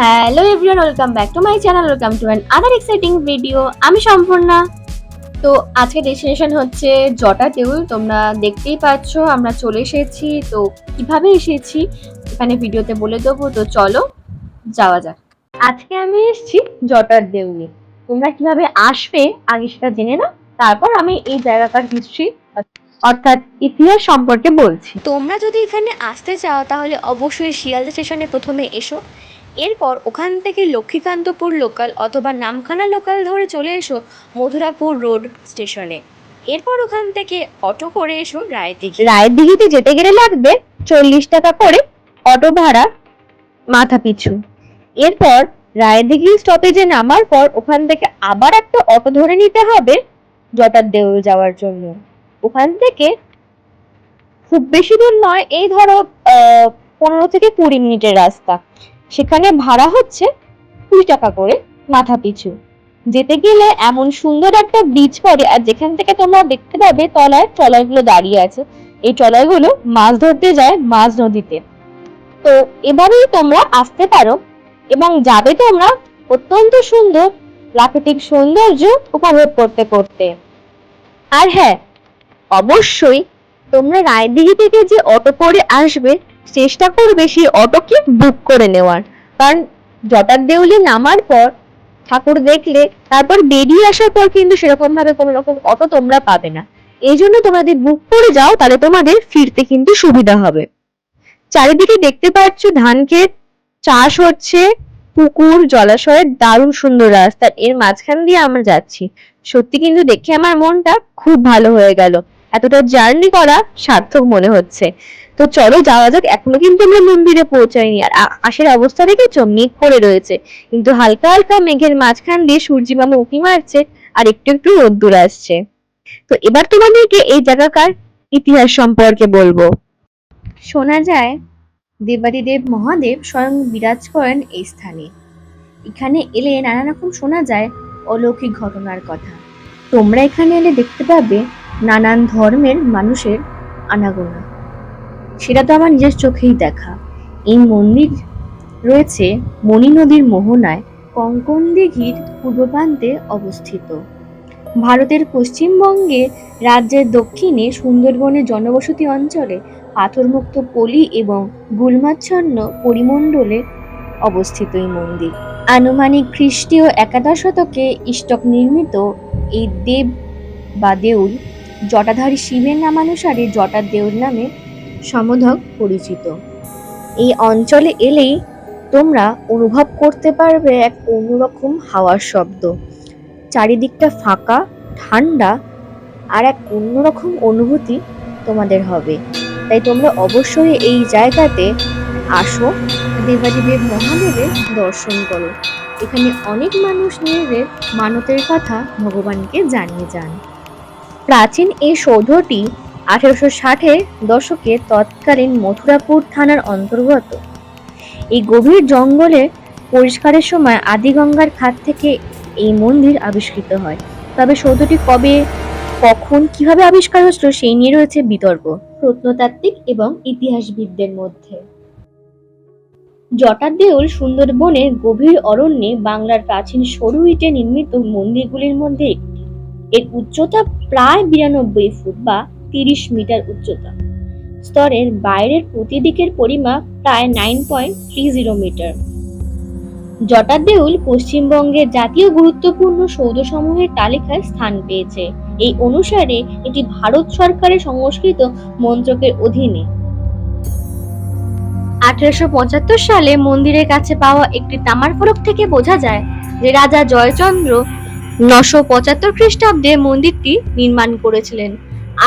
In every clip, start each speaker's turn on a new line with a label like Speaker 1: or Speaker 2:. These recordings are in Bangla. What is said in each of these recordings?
Speaker 1: Hello everyone welcome back to my channel welcome to another exciting video আমি সম্পূর্ণা। তো আজকে ডেস্টিনেশন হচ্ছে জটা টেউল তোমরা দেখতেই পাচ্ছ, আমরা চলে এসেছি। তো কীভাবে এসেছি, এখানে ভিডিওতে বলে দেবো। তো চলো, যাওয়া যাক। আজকে আমি এসেছি জটার দেউলে তোমরা কীভাবে আসবে, আগে সেটা জেনে নাও। তারপর আমি এই জায়গাটার হিস্ট্রি অর্থাৎ ইতিহাস সম্পর্কে বলছি।
Speaker 2: তোমরা যদি এখানে আসতে চাও, তাহলে অবশ্যই শিয়ালদা স্টেশনে প্রথমে এসো। এরপর ওখান থেকে লক্ষ্মীকান্তপুর লোকাল অথবা নামখানা লোকাল ধরে চলে এসো মথুরাপুর রোড স্টেশনে এরপর ওখান থেকে অটো করে এসো রায়দিঘি
Speaker 1: রায়ের দিঘিতে যেতে গেলে লাগবে চল্লিশ টাকা করে অটো ভাড়া মাথা পিছু। এরপর রায়ের দিঘি স্টপেজে নামার পর ওখান থেকে আবার একটা অটো ধরে নিতে হবে জটার দেউল যাওয়ার জন্য। ওখান থেকে খুব বেশি দূর নয়, এই ধরো পনেরো থেকে কুড়ি মিনিটের রাস্তা। সেখানে ভাড়া হচ্ছে কুড়ি টাকা করে মাথা পিছু। যেতে গেলে এমন সুন্দর একটা ব্রিজ পড়ে, আর যেখান থেকে তোমরা দেখতে পাবে তলায় ট্রলারগুলো দাঁড়িয়ে আছে। এই ট্রলারগুলো মাছ ধরতে যায় মাঝ নদীতে। তো এভাবেই তোমরা আসতে পারো এবং যাবে তোমরা অত্যন্ত সুন্দর প্রাকৃতিক সৌন্দর্য উপভোগ করতে করতে। আর হ্যাঁ অবশ্যই তোমরা রায়দিঘি থেকে যে অটো করে আসবে চেষ্টা করবে সেই অটোকে বুক করে নেওয়ার। কারণ জটার দেউলে নামার পর ঠাকুর দেখলে, তারপর বেরিয়ে আসার পর কিন্তু সেরকম ভাবে কোনো রকম অটো তোমরা পাবে না। এই জন্য তোমরা যদি বুক করে যাও, তাহলে তোমাদের ফিরতে কিন্তু সুবিধা হবে। চারিদিকে দেখতে পাচ্ছ ধান ক্ষেত চাষ হচ্ছে, পুকুর জলাশয়ের দারুণ সুন্দর রাস্তা। এর মাঝখান দিয়ে আমরা যাচ্ছি। সত্যি কিন্তু দেখে আমার মনটা খুব ভালো হয়ে গেল। এতটা জার্নি করা সার্থক মনে হচ্ছে। তো চলো যাওয়া যাক, এখনও কিন্তু আমরা মন্দিরে পৌঁছাইনি। আর আশের অবস্থা দেখেছ? মেঘ করে রয়েছে। কিন্তু হালকা হালকা মেঘের মাঝখান দিয়ে সূর্যি মামা উঁকি মারছে আর একটু একটু রোদ্দুর আসছে। তো এবার তোমাদেরকে এই জায়গাকার ইতিহাস সম্পর্কে বলব। শোনা যায়, দেবাদিদেব মহাদেব স্বয়ং বিরাজ করেন এই স্থানে। এখানে এলে নানা রকম শোনা যায় অলৌকিক ঘটনার কথা। তোমরা এখানে এলে দেখতে পাবে নানান ধর্মের মানুষের আনাগোনা। সেটা তো আমার নিজের চোখেই দেখা। এই মন্দির রয়েছে মণি নদীর মোহনায় কঙ্কন দিঘির পূর্ব প্রান্তে অবস্থিত। ভারতের পশ্চিমবঙ্গে রাজ্যের দক্ষিণে সুন্দরবনের জনবসতি অঞ্চলে পাথরমুক্ত পলি এবং গুলমাচ্ছন্ন পরিমণ্ডলে অবস্থিত এই মন্দির। আনুমানিক খ্রিস্টীয় একাদশ শতকে ইষ্টক নির্মিত এই দেব বা দেউল জটাধারী শিবের নামানুসারে জটার দেউল নামে সমধক পরিচিত। এই অঞ্চলে এলেই তোমরা অনুভব করতে পারবে এক অন্যরকম হাওয়ার শব্দ। চারিদিকটা ফাঁকা, ঠান্ডা আর এক অন্যরকম অনুভূতি তোমাদের হবে। তাই তোমরা অবশ্যই এই জায়গাতে আসো, দেবাদিদেব মহাদেবের দর্শন করো। এখানে অনেক মানুষ নিজেদের মানতের কথা ভগবানকে জানিয়ে যান। প্রাচীন এই সৌধটি আঠেরোশো ষাটের দশকে তৎকালীন মথুরাপুর থানার অন্তর্গত। এই গভীর জঙ্গলে পরিষ্কারের সময় আদিগঙ্গার খাত থেকে এই মন্দির আবিষ্কৃত হয়। তবে সৌধটি কবে, কখন, কীভাবে আবিষ্কার হয়েছিল সেই নিয়ে রয়েছে বিতর্ক, প্রত্নতাত্ত্বিক এবং ইতিহাসবিদদের মধ্যে। জটার দেউল সুন্দরবনের গভীর অরণ্যে বাংলার প্রাচীন সরু ইটে নির্মিত মন্দিরগুলির মধ্যে একটি। এর উচ্চতা প্রায় বিরানব্বই ফুট বা তিরিশ মিটার উচ্চতা। স্তরের বাইরের প্রতিদিকের পরিমাপ প্রায় nine point three zero meter Jatar Deul পশ্চিমবঙ্গের জাতীয় গুরুত্বপূর্ণ সৌধসমূহের তালিকায় স্থান পেয়েছে। এই অনুসারে এটি ভারত সরকারের সংস্কৃত মন্ত্রকের অধীনে। আঠারোশো পঁচাত্তর সালে মন্দিরের কাছে পাওয়া একটি তামার ফলক থেকে বোঝা যায় যে রাজা জয়চন্দ্র নশো পঁচাত্তর খ্রিস্টাব্দে মন্দিরটি নির্মাণ করেছিলেন।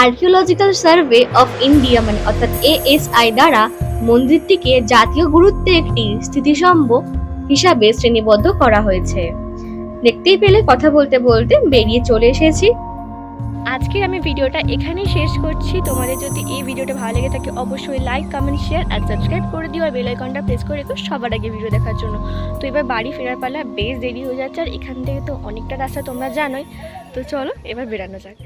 Speaker 1: আর্কিওলজিক্যাল সার্ভে অফ ইন্ডিয়া মানে অর্থাৎ এএসআই দ্বারা মন্দিরটিকে জাতীয় গুরুত্বে একটি স্থিতিসম্ভ হিসাবে শ্রেণীবদ্ধ করা হয়েছে। দেখতেই পেলে কথা বলতে বলতে বেরিয়ে চলে এসেছি
Speaker 2: আজকের আমি ভিডিওটা এখানেই শেষ করছি। তোমাদের যদি এই ভিডিওটা ভালো লেগে থাকে, অবশ্যই লাইক কমেন্ট শেয়ার আর সাবস্ক্রাইব করে দিও। আর বেল আইকনটা প্রেস করে রেখো সবার আগে ভিডিও দেখার জন্য। তো এবার বাড়ি ফেরার পালা বেশ দেরি হয়ে যাচ্ছে, আর এখান থেকে তো অনেকটা রাস্তা তোমরা জানোই। তো চলো এবার বেরানো যাক।